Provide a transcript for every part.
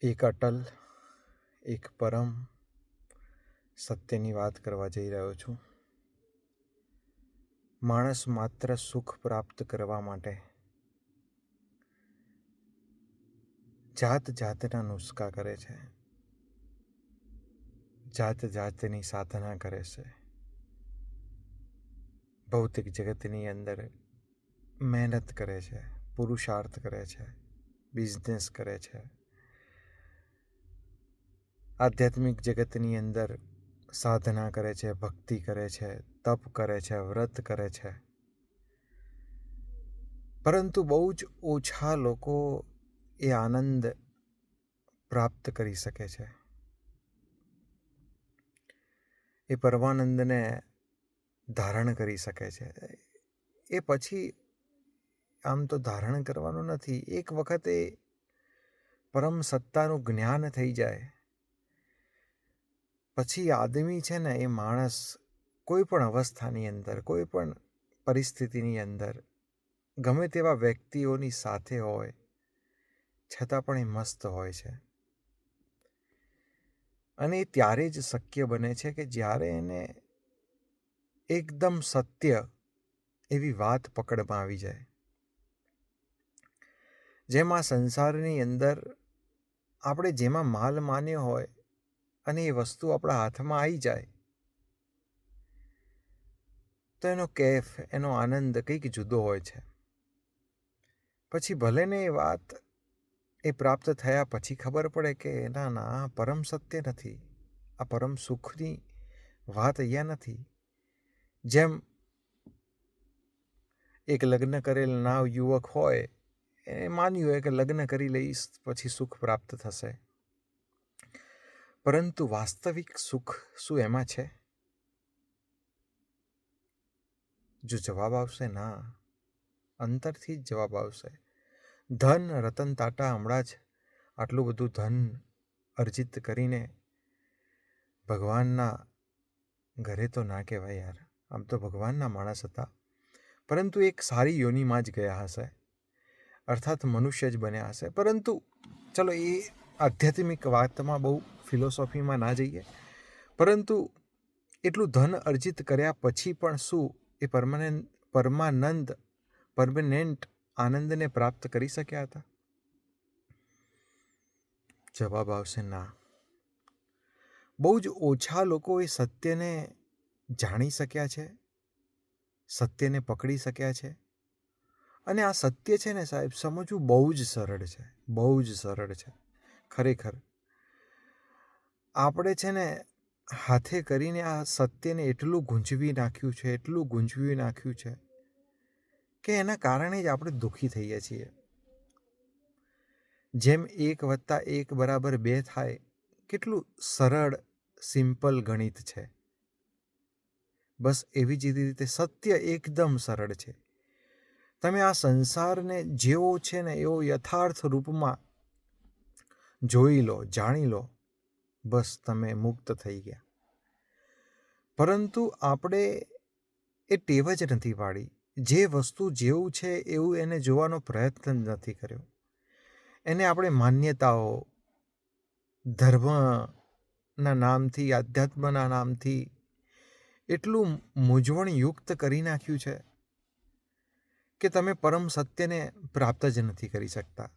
એક અટલ, એક પરમ સત્યની વાત કરવા જઈ રહ્યો છું. માણસ માત્ર સુખ પ્રાપ્ત કરવા માટે જાત જાતના નુસ્ખા કરે છે. જાત જાતની સાધના કરે છે. ભૌતિક જગતની અંદર મહેનત કરે છે, પુરુષાર્થ કરે છે, બિઝનેસ કરે છે. આધ્યાત્મિક જગતની અંદર સાધના કરે છે, ભક્તિ કરે છે, તપ કરે છે, વ્રત કરે છે. પરંતુ બહુ જ ઓછા લોકો એ આનંદ પ્રાપ્ત કરી શકે છે. એ પરમાનંદને ધારણ કરી શકે છે. એ પછી આમ તો ધારણ કરવાનું નથી. એક વખતે પરમ સત્તાનું જ્ઞાન થઈ જાય. પછી આદમી છે ને, એ માણસ કોઈ પણ અવસ્થાની અંદર, કોઈ પણ પરિસ્થિતિની અંદર, ગમે તેવા વ્યક્તિઓની સાથે હોય, છતાં પણ એ મસ્ત હોય છે. અને એ ત્યારે જ શક્ય બને છે કે જ્યારે એને એકદમ સત્ય એવી વાત પકડમાં આવી જાય. જેમાં સંસારની અંદર આપણે જેમાં માલ માન્યો હોય અને એ વસ્તુ આપણા હાથમાં આવી જાય. તો એનો કેફ, એનો આનંદ કંઈક જુદો હોય છે. પછી ભલે ને એ વાત એ પ્રાપ્ત થયા પછી ખબર પડે કે ના ના, આ પરમ સત્ય નથી. આ પરમ સુખની વાત અહીંયા નથી. જેમ એક લગ્ન કરેલ નાવ યુવક હોય, એ માન્યું હોય કે લગ્ન કરી લઈશ, પછી સુખ પ્રાપ્ત થશે. પરંતુ વાસ્તવિક સુખ શું એમાં છે? જો જવાબ આવશે ના, અંતરથી જ જવાબ આવશે. ધન, રતન ટાટા હમણાં જ આટલું બધું ધન અર્જિત કરીને ભગવાનના ઘરે તો ના કહેવાય યાર. આમ તો ભગવાનના માણસ હતા. પરંતુ એક સારી યોનિમાં જ ગયા હશે. અર્થાત મનુષ્ય જ બન્યા હશે. પરંતુ ચલો એ આધ્યાત્મિક વાતમાં બહુ ફિલોસોફીમાં ના જઈએ. પરંતુ એટલું ધન અર્જિત કર્યા પછી પણ શું એ પરમાનન્ટ પરમાનંદ, પરમનેન્ટ આનંદને પ્રાપ્ત કરી શક્યા હતા? જવાબ આવશે ના. બહુ જ ઓછા લોકો એ સત્યને જાણી શક્યા છે, સત્યને પકડી શક્યા છે. અને આ સત્ય છે ને સાહેબ, સમજવું બહુ જ સરળ છે, બહુ જ સરળ છે. ખરેખર આપણે છે ને હાથે કરીને આ સત્યને એટલું ગુંજવી નાખ્યું છે, એટલું ગુંજવી નાખ્યું છે કે એના કારણે જ આપણે દુઃખી થઈએ છીએ. જેમ એક વત્તા એક બરાબર બે થાય, કેટલું સરળ, સિમ્પલ ગણિત છે. બસ એવી જ રીતે સત્ય એકદમ સરળ છે. તમે આ સંસારને જેવો છે ને એવો યથાર્થ રૂપમાં જોઈ લો, જાણી લો બસ તમે મુક્ત થઈ ગયા. પરંતુ આપણે એ ટેવ જ નથી પાડી. જે વસ્તુ જેવું છે એવું એને જોવાનો પ્રયત્ન નથી કર્યો. એને આપણે માન્યતાઓ, ધર્મના નામથી, આધ્યાત્મના નામથી એટલું મૂંઝવણયુક્ત કરી નાખ્યું છે કે તમે પરમ સત્યને પ્રાપ્ત જ નથી કરી શકતા.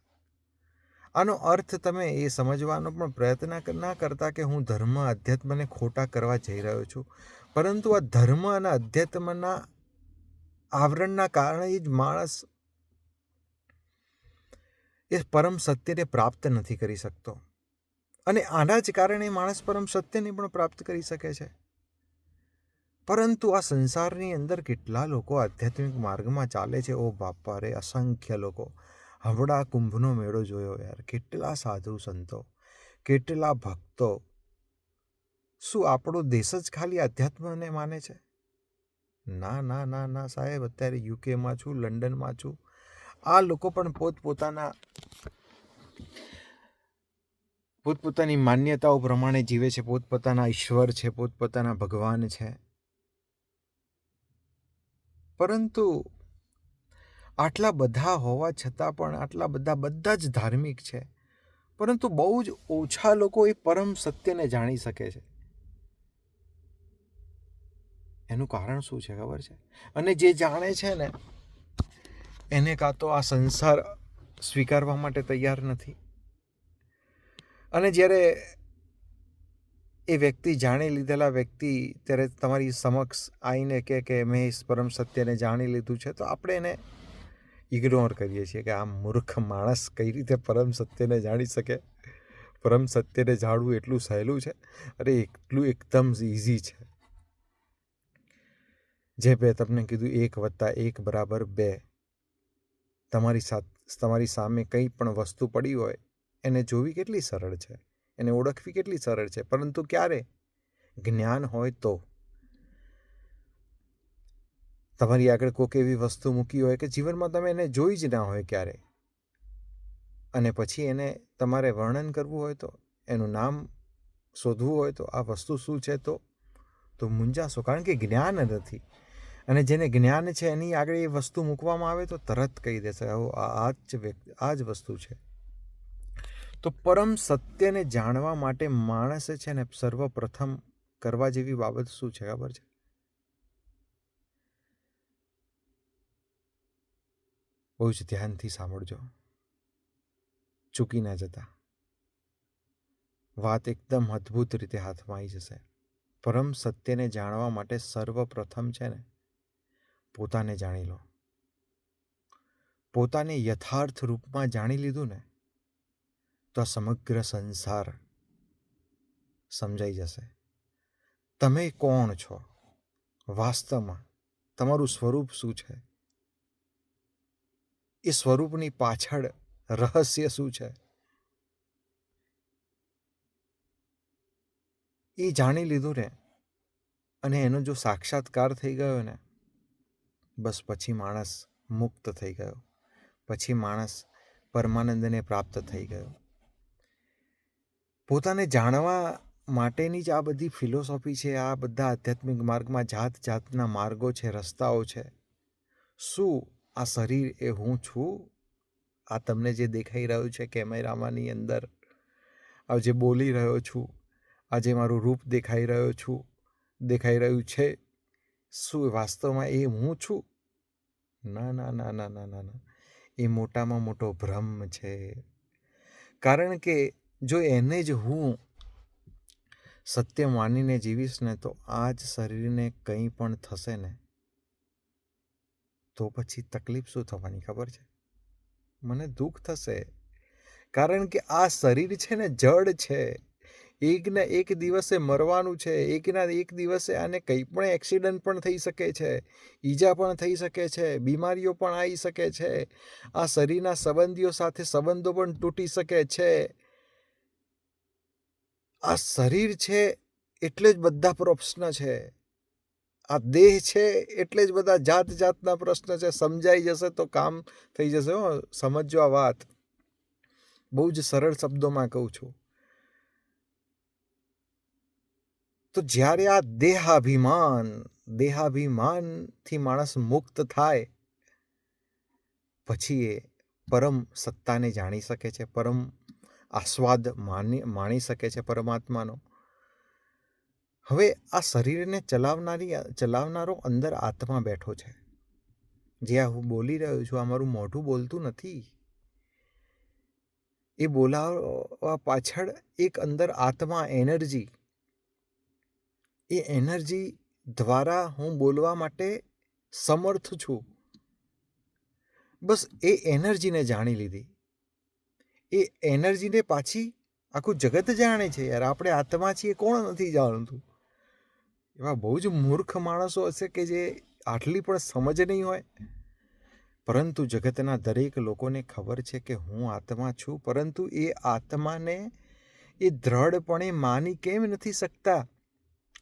આનો અર્થ તમે એ સમજવાનો પણ પ્રયત્ન ના કરતા કે હું ધર્મ અધ્યાત્મને ખોટા કરવા જઈ રહ્યો છું. પરંતુ આ ધર્મ અને અધ્યાત્મના આવરણના કારણે જ માણસ એ પરમ સત્યને પ્રાપ્ત નથી કરી શકતો. અને આના જ કારણે માણસ પરમ સત્યને પણ પ્રાપ્ત કરી શકે છે. પરંતુ આ સંસારની અંદર કેટલા લોકો આધ્યાત્મિક માર્ગમાં ચાલે છે? ઓ બાપા રે, અસંખ્ય લોકો. હવડા કુંભનો મેળો જોયો યાર. કેટલા સાધુ સંતો, કેટલા ભક્તો. શું આપણો દેશ જ ખાલી અધ્યાત્મને માને છે? ના ના ના ના, સાહેબ. અત્યારે યુકેમાં છું, લંડનમાં છું. આ લોકો પણ પોતપોતાના, પોતપોતાની માન્યતાઓ પ્રમાણે જીવે છે, પોતપોતાના ઈશ્વર છે, પોતપોતાના ભગવાન છે. પરંતુ આટલા બધા હોવા છતાં પણ આટલા બધા બધા જ ધાર્મિક છે. પરંતુ બહુ જ ઓછા લોકો એ પરમ સત્યને જાણી શકે છે. એનું કારણ શું છે ખબર છે? અને જે જાણે છે ને, એને કાં તો આ સંસાર સ્વીકારવા માટે તૈયાર નથી. અને જ્યારે એ વ્યક્તિ જાણી લીધેલા વ્યક્તિ ત્યારે તમારી સમક્ષ આવીને કે મેં પરમ સત્યને જાણી લીધું છે, તો આપણે એને ઇગ્નોર કરીએ છીએ કે આ મૂર્ખ માણસ કઈ રીતે પરમ સત્યને જાણી શકે? પરમ સત્યને જાણવું એટલું સહેલું છે? અરે, એટલું એકદમ ઇઝી છે. જે બે તમને કીધું, એક વત્તા એક બરાબર બે. તમારી સાથ, તમારી સામે કંઈ પણ વસ્તુ પડી હોય, એને જોવી કેટલી સરળ છે? એને ઓળખવી કેટલી સરળ છે? પરંતુ ક્યારે? જ્ઞાન હોય તો. તમારી આગળ કોઈક એવી વસ્તુ મૂકી હોય કે જીવનમાં તમે એને જોઈ જ ના હોય ક્યારે અને પછી એને તમારે વર્ણન કરવું હોય તો, એનું નામ શોધવું હોય તો, આ વસ્તુ શું છે તો તો મૂંઝાશો. કારણ કે જ્ઞાન નથી. અને જેને જ્ઞાન છે એની આગળ એ વસ્તુ મૂકવામાં આવે તો તરત કહી દેશે, આવો આ જ વ્યક્તિ, આ જ વસ્તુ છે. તો પરમ સત્યને જાણવા માટે માણસે છે ને સર્વપ્રથમ કરવા જેવી બાબત શું છે? ખબર છે? બહુ જ ધ્યાનથી સાંભળજો. ચૂકી ના જતા. વાત એકદમ અદ્ભુત રીતે હાથમાં આવી જશે. પરમ સત્યને જાણવા માટે સર્વપ્રથમ છે ને, પોતાને જાણી લો. પોતાને યથાર્થ રૂપમાં જાણી લીધું ને, તો સમગ્ર સંસાર સમજાઈ જશે. તમે કોણ છો? વાસ્તવમાં તમારું સ્વરૂપ શું છે? એ સ્વરૂપની પાછળ રહસ્ય શું છે? એ જાણી લીધું ને, અને એનો જો સાક્ષાત્કાર થઈ ગયો ને, બસ પછી માણસ મુક્ત થઈ ગયો. પછી માણસ પરમાનંદને પ્રાપ્ત થઈ ગયો. પોતાને જાણવા માટેની જ આ બધી ફિલોસોફી છે, આ બધા આધ્યાત્મિક માર્ગમાં જાત જાતના માર્ગો છે, રસ્તાઓ છે. શું આ શરીર એ હું છું, આ તમને જે દેખાઈ રહ્યું છે કેમેરામાંની અંદર, આ જે બોલી રહ્યો છું આજે મારું રૂપ દેખાઈ રહ્યો છું, દેખાઈ રહ્યું છે, શું વાસ્તવમાં એ હું છું? ના ના ના ના ના ના ના. એ મોટામાં મોટો ભ્રમ છે. કારણ કે જો એને જ હું સત્ય માનીને જીવીશ ને તો આ જ શરીરને કંઈ પણ થશે ને. તો પછી તકલીફ શું થવાની ખબર છે? મને દુઃખ થશે. કારણ કે આ શરીર છે ને, જડ છે. એકના એક દિવસે મરવાનું છે. એકના એક દિવસે આને કંઈ પણ એક્સિડન્ટ પણ થઈ શકે છે. ઈજા પણ થઈ શકે છે. બીમારીઓ પણ આવી શકે છે. આ શરીરના સંબંધીઓ સાથે સંબંધો પણ તૂટી શકે છે. આ શરીર છે એટલે જ બધા પ્રોપ્સના છે. આ દેહ છે એટલે જ બધા જાત જાતના પ્રશ્ન છે. સમજાઈ જશે તો કામ થઈ જશે હો. સમજો આ વાત. બહુ જ સરળ શબ્દોમાં કહું છું. તો જ્યારે આ દેહાભિમાન, દેહાભિમાનથી માણસ મુક્ત થાય, પછી એ પરમ સત્તાને જાણી શકે છે, પરમ આસ્વાદ માની, માણી શકે છે પરમાત્માનો. હવે આ શરીરને ચલાવનારી, ચલાવનારો અંદર આત્મા બેઠો છે. જે આ હું બોલી રહ્યો છું, આ મારું મોઢું બોલતું નથી. એ બોલાવવા પાછળ એક અંદર આત્મા, એનર્જી. એ એનર્જી દ્વારા હું બોલવા માટે સમર્થ છું. બસ એ એનર્જીને જાણી લીધી. એ એનર્જીને પાછી આખું જગત જાણે છે. યાર, આપણે આત્મા છીએ, કોણ નથી જાણતું? એવા બહુ જ મૂર્ખ માણસો હશે કે જે આટલી પણ સમજ નહીં હોય? પરંતુ જગતના દરેક લોકોને ખબર છે કે હું આત્મા છું, પરંતુ એ આત્માને એ દ્રઢપણે માની કેમ નથી શકતા?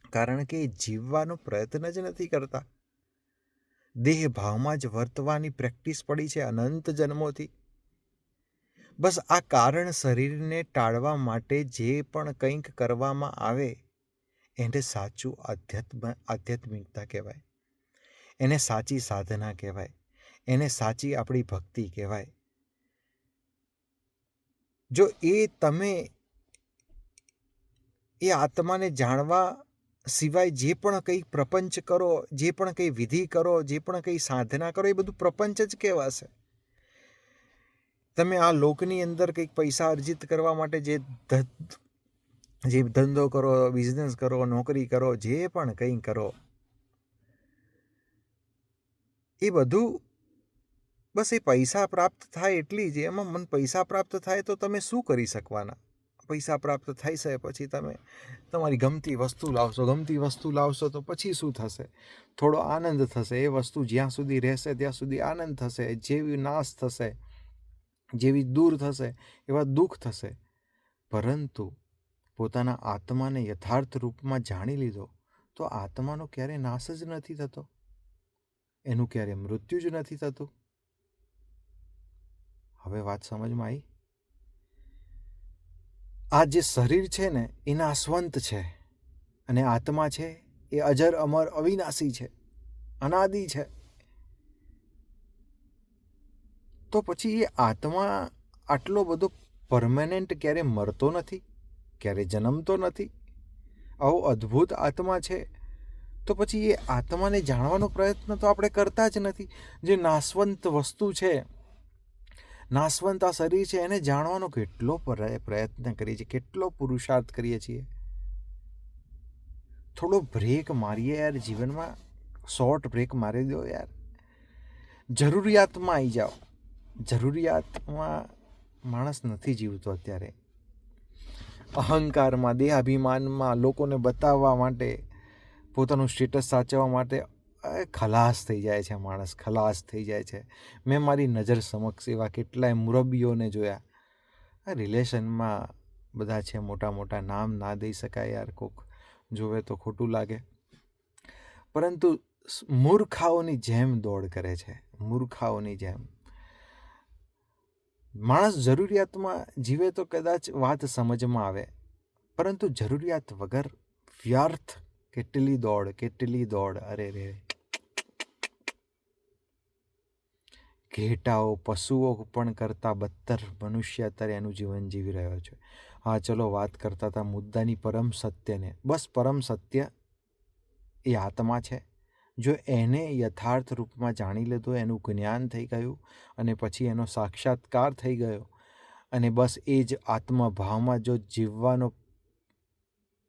કારણ કે એ જીવવાનો પ્રયત્ન જ નથી કરતા. દેહ ભાવમાં જ વર્તવાની પ્રેક્ટિસ પડી છે અનંત જન્મોથી. બસ આ કારણ શરીરને ટાળવા માટે જે પણ કંઈક કરવામાં આવે એને સાચું આધ્યાત્મ, આધ્યાત્મિકતા કહેવાય. એને સાચી સાધના કહેવાય. એને સાચી આપણી ભક્તિ કહેવાય. જો એ તમે એ આત્માને જાણવા સિવાય જે પણ કંઈ પ્રપંચ કરો, જે પણ કંઈ વિધિ કરો, જે પણ કંઈ સાધના કરો, એ બધું પ્રપંચ જ કહેવાશે. તમે આ લોકની અંદર કંઈક પૈસા અર્જિત કરવા માટે જે જે ધંધો કરો, બિઝનેસ કરો, નોકરી કરો, જે પણ કંઈ કરો, એ બધું બસ એ પૈસા પ્રાપ્ત થાય એટલી જ. એમાં મન પૈસા પ્રાપ્ત થાય તો તમે શું કરી શકવાના? પૈસા પ્રાપ્ત થઈ છે પછી તમે તમારી ગમતી વસ્તુ લાવશો. ગમતી વસ્તુ લાવશો તો પછી શું થશે? થોડો આનંદ થશે. એ વસ્તુ જ્યાં સુધી રહેશે ત્યાં સુધી આનંદ થશે. જેવી નાશ થશે, જેવી દૂર થશે, એવા દુઃખ થશે. પરંતુ પોતાના આત્માને યથાર્થ રૂપમાં જાણી લીધો, તો આત્માનો ક્યારે નાશ જ નથી થતો? એનું ક્યારે મૃત્યુ જ નથી થતું? હવે વાત સમજમાં આવી? આ જે શરીર છે ને એ નાશવંત છે અને આત્મા છે એ અજર, અમર, અવિનાશી છે, અનાદિ છે. તો પછી એ આત્મા આટલો બધો પરમેનન્ટ ક્યારે મરતો નથી? ક્યારે જન્મતો નથી? આવો અદ્ભુત આત્મા છે. તો પછી એ આત્માને જાણવાનો પ્રયત્ન તો આપણે કરતા જ નથી. જે નાશવંત વસ્તુ છે, નાશવંત આ શરીર છે, એને જાણવાનો કેટલો પર- પ્રયત્ન કરીએ છીએ, કેટલો પુરુષાર્થ કરીએ છીએ. થોડો બ્રેક મારીએ યાર જીવનમાં. શોર્ટ બ્રેક મારી દો યાર. જરૂરિયાતમાં આવી જાઓ. જરૂરિયાતમાં માણસ નથી જીવતો અત્યારે. અહંકારમાં, દેહાભિમાનમાં લોકોને બતાવવા માટે, પોતાનું સ્ટેટસ સાચવવા માટે ખલાસ થઈ જાય છે માણસ, ખલાસ થઈ જાય છે. મેં મારી નજર સમક્ષ એવા કેટલાય મુરબ્બીઓને જોયા. આ રિલેશનમાં બધા છે મોટા મોટા નામ ના દઈ શકાય યાર કોક. જોવે તો ખોટું લાગે. પરંતુ મૂર્ખાઓની જેમ દોડ કરે છે. મૂર્ખાઓની જેમ. માણસ જરૂરિયાતમાં જીવે તો કદાચ વાત સમજમાં આવે, પરંતુ જરૂરિયાત વગર વ્યર્થ કેટલી દોડ કેટલી દોડ, અરે રે. ઘેટાઓ, પશુઓ પણ કરતાં બદતર મનુષ્ય અત્યારે એનું જીવન જીવી રહ્યો છે. હા, ચલો વાત કરતા હતા મુદ્દાની પરમ સત્યને. બસ પરમ સત્ય એ આત્મા છે. જો એને યથાર્થ રૂપમાં જાણી લીધું એનું જ્ઞાન થઈ ગયું અને પછી એનો સાક્ષાત્કાર થઈ ગયો. અને બસ એ જ આત્મભાવમાં જો જીવવાનો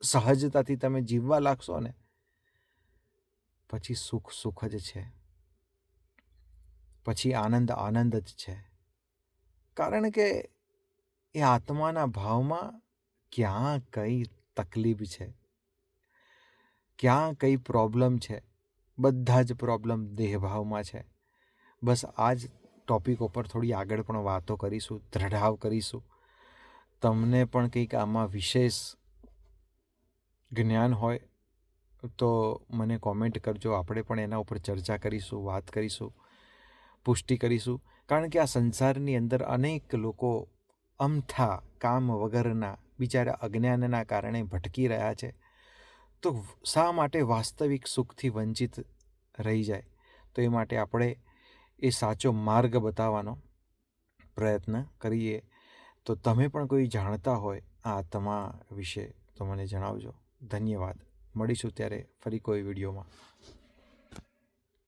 સહજતાથી તમે જીવવા લાગશો ને, પછી સુખ સુખ જ છે. પછી આનંદ આનંદ જ છે. કારણ કે એ આત્માના ભાવમાં ક્યાં કઈ તકલીફ છે? ક્યાં કઈ પ્રોબ્લેમ છે? બધા જ પ્રોબ્લેમ દેહભાવમાં છે. બસ આ જ ટોપિક ઉપર થોડી આગળ પણ વાતો કરીશું, દ્રઢાવ કરીશું. તમને પણ કંઈક આમાં વિશેષ જ્ઞાન હોય તો મને કોમેન્ટ કરજો. આપણે પણ એના ઉપર ચર્ચા કરીશું, વાત કરીશું, પુષ્ટિ કરીશું. કારણ કે આ સંસારની અંદર અનેક લોકો અમથા કામ વગરના, બિચારા અજ્ઞાનના કારણે ભટકી રહ્યા છે. તો શા માટે વાસ્તવિક સુખથી વંચિત રહી જાય? તો એ માટે આપણે એ સાચો માર્ગ બતાવવાનો પ્રયત્ન કરીએ. તો તમે પણ કોઈ જાણતા હોય આ આત્મા વિશે તો મને જણાવજો. ધન્યવાદ. મળીશું ત્યારે ફરી કોઈ વિડીયોમાં.